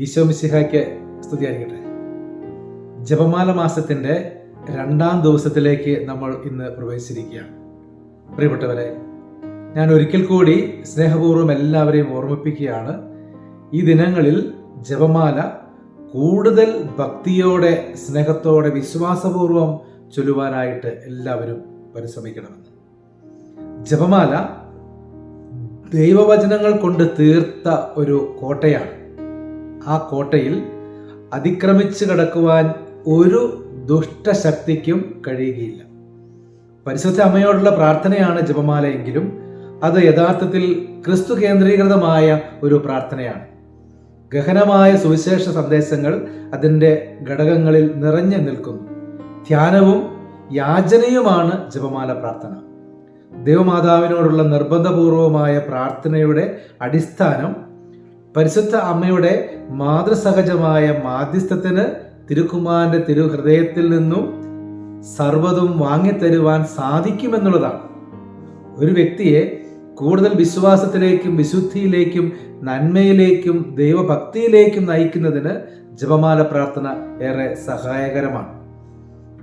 ഈശോ സ്തുതി സ്തുതിയായിരിക്കട്ടെ. ജപമാല മാസത്തിന്റെ രണ്ടാം ദിവസത്തിലേക്ക് നമ്മൾ ഇന്ന് പ്രവേശിച്ചിരിക്കുകയാണ്. പ്രിയപ്പെട്ടവരെ ഞാൻ ഒരിക്കൽ കൂടി സ്നേഹപൂർവം എല്ലാവരെയും ഓർമ്മിപ്പിക്കുകയാണ്. ഈ ദിനങ്ങളിൽ ജപമാല കൂടുതൽ ഭക്തിയോടെ സ്നേഹത്തോടെ വിശ്വാസപൂർവം ചൊല്ലുവാനായിട്ട് എല്ലാവരും പരിശ്രമിക്കണമെന്ന്. ജപമാല ദൈവവചനങ്ങൾ കൊണ്ട് തീർത്ത ഒരു കോട്ടയാണ്. ആ കോട്ടയിൽ അതിക്രമിച്ചു കടക്കുവാൻ ഒരു ദുഷ്ടശക്തിക്കും കഴിയുകയില്ല. പരിശുദ്ധ അമ്മയോടുള്ള പ്രാർത്ഥനയാണ് ജപമാലയെങ്കിലും അത് യഥാർത്ഥത്തിൽ ക്രിസ്തു കേന്ദ്രീകൃതമായ ഒരു പ്രാർത്ഥനയാണ്. ഗഹനമായ സുവിശേഷ സന്ദേശങ്ങൾ അതിന്റെ ഘടകങ്ങളിൽ നിറഞ്ഞു നിൽക്കുന്നു. ധ്യാനവും യാചനയുമാണ് ജപമാല പ്രാർത്ഥന. ദൈവമാതാവിനോടുള്ള നിർബന്ധപൂർവമായ പ്രാർത്ഥനയുടെ അടിസ്ഥാനം പരിശുദ്ധ അമ്മയുടെ മാതൃസഹജമായ മാധ്യസ്ഥത്തിന് തിരുക്കുമാരന്റെ തിരുഹൃദയത്തിൽ നിന്നും സർവതും വാങ്ങിത്തരുവാൻ സാധിക്കുമെന്നുള്ളതാണ്. ഒരു വ്യക്തിയെ കൂടുതൽ വിശ്വാസത്തിലേക്കും വിശുദ്ധിയിലേക്കും നന്മയിലേക്കും ദൈവഭക്തിയിലേക്കും നയിക്കുന്നതിന് ജപമാല പ്രാർത്ഥന ഏറെ സഹായകരമാണ്.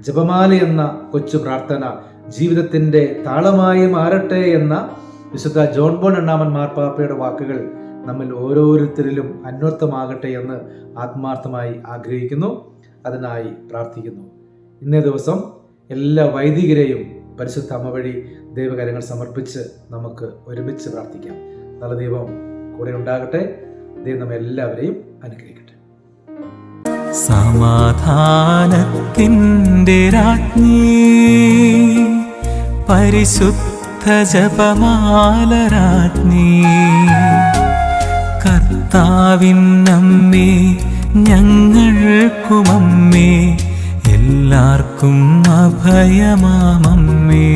ജപമാല എന്ന കൊച്ചു പ്രാർത്ഥന ജീവിതത്തിന്റെ താളമായി മാറട്ടെ എന്ന വിശുദ്ധ ജോൺ ബോൺ എണ്ണാമൻ മാർപ്പാപ്പയുടെ വാക്കുകൾ നമ്മിൽ ഓരോരുത്തരിലും അന്വർത്ഥമാകട്ടെ എന്ന് ആത്മാർത്ഥമായി ആഗ്രഹിക്കുന്നു. അതിനായി പ്രാർത്ഥിക്കുന്നു. ഇന്നേ ദിവസം എല്ലാ വൈദികരെയും പരിശുദ്ധ അമ്മ വഴി ദൈവകാര്യങ്ങൾ സമർപ്പിച്ച് നമുക്ക് ഒരുമിച്ച് പ്രാർത്ഥിക്കാം. നല്ല ദൈവം കൂടെ ഉണ്ടാകട്ടെ. ദൈവം നമ്മെ എല്ലാവരെയും അനുഗ്രഹിക്കട്ടെ. സമാധാനത്തിന്റെ രാജ്ഞി പരിശുദ്ധ ജപമാല രാജ്ഞി. കർത്താവിൻ നമ്മേ ഞങ്ങൾക്കുമമ്മേ എല്ലാവർക്കും അഭയമാമമ്മേ.